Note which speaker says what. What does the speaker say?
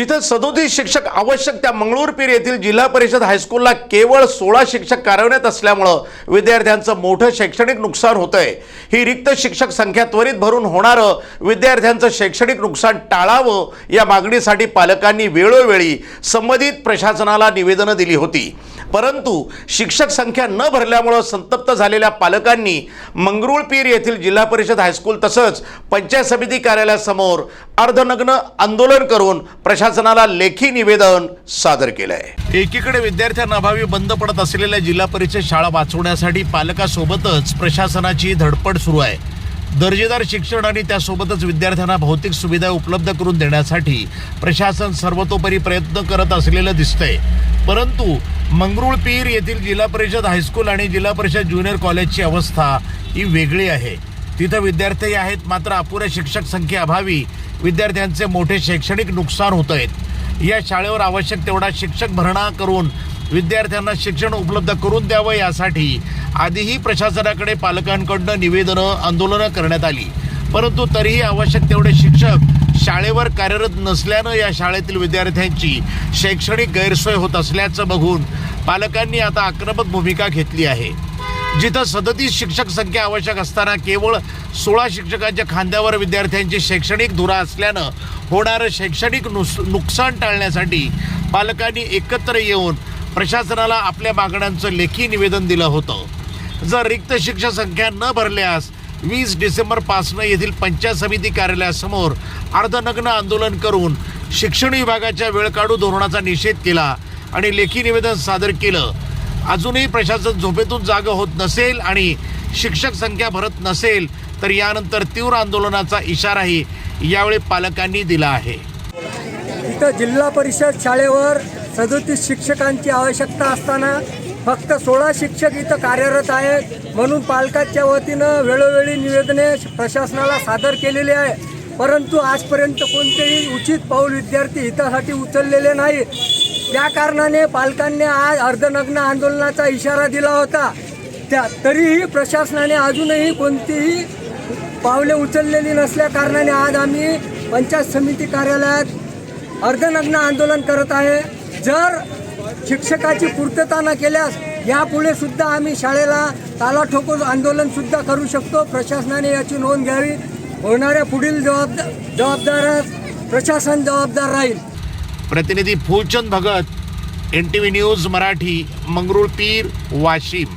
Speaker 1: जिथे सदोतीस शिक्षक आवश्यक त्या मंगळूरपीर येथील जिल्हा परिषद हायस्कूलला केवळ सोळा शिक्षक कार्यान्वित असल्यामुळं विद्यार्थ्यांचं मोठं शैक्षणिक नुकसान होतंय. ही रिक्त शिक्षक संख्या त्वरित भरून होणारं विद्यार्थ्यांचं शैक्षणिक नुकसान टाळावं या मागणीसाठी पालकांनी वेळोवेळी संबंधित प्रशासनाला निवेदनं दिली होती. परंतु शिक्षक संख्या न भरल्यामुळं संतप्त झालेल्या पालकांनी मंगरुळपीर येथील जिल्हा परिषद हायस्कूल तसंच पंचायत समिती कार्यालयासमोर अर्धनग्न आंदोलन करून प्रशासनाला लेखी निवेदन सादर केलं आहे एकीकडे विद्यार्थ्यांना अभावी बंद पडत असलेल्या जिल्हा परिषद शाळा वाचवण्यासाठी पालकासोबतच प्रशासनाची धडपड सुरू आहे. दर्जेदार शिक्षण आणि त्यासोबतच विद्यार्थ्यांना भौतिक सुविधा उपलब्ध करून देण्यासाठी प्रशासन सर्वतोपरी प्रयत्न करत असलेलं दिसतंय. परंतु मंगरुळपीर येथील जिल्हा परिषद हायस्कूल आणि जिल्हा परिषद ज्युनियर कॉलेजची अवस्था ही वेगळी आहे. तिथं विद्यार्थी आहेत मात्र अपुऱ्या शिक्षक संख्येअभावी विद्यार्थ्यांचे मोठे शैक्षणिक नुकसान होत आहेत या शाळेवर आवश्यक तेवढा शिक्षक भरणा करून विद्यार्थ्यांना शिक्षण उपलब्ध करून द्यावं यासाठी आधीही प्रशासनाकडे पालकांकडनं निवेदनं आंदोलनं करण्यात आली. परंतु तरीही आवश्यक तेवढे शिक्षक शाळेवर कार्यरत नसल्यानं या शाळेतील विद्यार्थ्यांची शैक्षणिक गैरसोय होत असल्याचं बघून पालकांनी आता आक्रमक भूमिका घेतली आहे. जिथं सदतीस शिक्षक संख्या आवश्यक असताना केवळ सोळा शिक्षकांच्या खांद्यावर विद्यार्थ्यांची शैक्षणिक धुरा असल्यानं होणारं शैक्षणिक नुस नुकसान टाळण्यासाठी पालकांनी एकत्र येऊन प्रशासनाला आपल्या मागण्यांचं लेखी निवेदन दिलं होतं. जर रिक्त शिक्षक संख्या न भरल्यास वीस डिसेंबरपासनं येथील पंचायत समिती कार्यालयासमोर अर्धनग्न आंदोलन करून शिक्षण विभागाच्या वेळकाढू धोरणाचा निषेध केला आणि लेखी निवेदन सादर केलं अजूनही प्रशासन झोपेतून जागं होत नसेल आणि शिक्षक संख्या भरत नसेल तर यानंतर तीव्र आंदोलनाचा इशाराही यावेळी पालकांनी दिला आहे.
Speaker 2: इथं जिल्हा परिषद शाळेवर सदोतीस शिक्षकांची आवश्यकता असताना फक्त सोळा शिक्षक इथं कार्यरत आहेत. म्हणून पालकाच्या वतीनं वेळोवेळी निवेदने प्रशासनाला सादर केलेली आहे. परंतु आजपर्यंत कोणतेही उचित पाऊल विद्यार्थी हितासाठी उचललेले नाही त्या कारणाने पालकांनी आज अर्धनग्न आंदोलनाचा इशारा दिला होता. त्या तरीही प्रशासनाने अजूनही कोणतीही पावले उचललेली नसल्या कारणाने आज आम्ही पंचायत समिती कार्यालयात अर्धनग्न आंदोलन करत आहे. जर शिक्षकाची पूर्तता न केल्यास यापुढे सुद्धा आम्ही शाळेला ताला ठोको आंदोलन सुद्धा करू शकतो. प्रशासनाने याची नोंद घ्यावी. होणाऱ्या पुढील जबाबदार जबाबदार प्रशासन जबाबदार राहील.
Speaker 1: प्रतिनिधी Phulchand Bhagat N T V news Marathi Mangrulpir Washim.